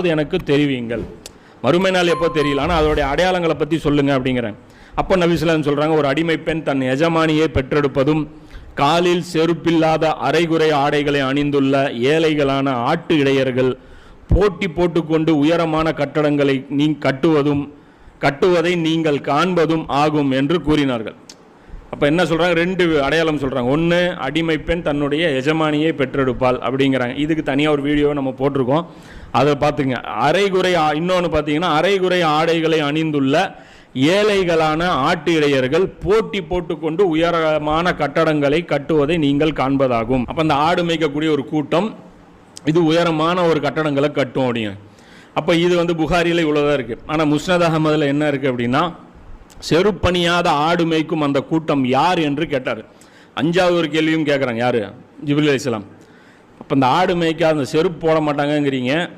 அது எனக்கு தெரிவிங்கள் மறுமை நாள் எப்போ தெரியல ஆனால் அதோடைய அடையாளங்களை பற்றி சொல்லுங்க அப்படிங்கிறேன். அப்போ நபிசுலாம் சொல்கிறாங்க ஒரு அடிமை பெண் தன் எஜமானியை பெற்றெடுப்பதும் காலில் செருப்பில்லாத அரைகுறை ஆடைகளை அணிந்துள்ள ஏழைகளான ஆட்டு இடையர்கள் போட்டி போட்டுக்கொண்டு உயரமான கட்டடங்களை நீ கட்டுவதும் கட்டுவதை நீங்கள் காண்பதும் ஆகும் என்று கூறினார்கள். அப்போ என்ன சொல்கிறாங்க ரெண்டு அடையாளம் சொல்கிறாங்க ஒன்று அடிமை பெண் தன்னுடைய எஜமானியை பெற்றெடுப்பாள் அப்படிங்கிறாங்க. இதுக்கு தனியாக ஒரு வீடியோ நம்ம போட்டிருக்கோம். அதை பார்த்துங்க அரைகுறை இன்னொன்று பார்த்தீங்கன்னா அரைகுறை ஆடைகளை அணிந்துள்ள ஏழைகளான ஆட்டு இடையர்கள் போட்டி போட்டுக்கொண்டு உயரமான கட்டடங்களை கட்டுவதை நீங்கள் காண்பதாகும். அப்போ அந்த ஆடு மேய்க்கக்கூடிய ஒரு கூட்டம் இது உயரமான ஒரு கட்டடங்களை கட்டும் அப்படிங்க அப்போ இது வந்து புகாரியில் இவ்வளோதான் இருக்குது ஆனால் முஸ்னத் அகமதில் என்ன இருக்குது அப்படின்னா செருப்பணியாத ஆடு மேய்க்கும் அந்த கூட்டம் யார் என்று கேட்டார். அஞ்சாவது ஒரு கேள்வியும் கேட்குறாங்க யார்? ஜிபுல் அலிஸ்லாம் அப்போ இந்த ஆடு மேய்க்காத அந்த செருப்பு போட மாட்டாங்கங்கிறீங்க.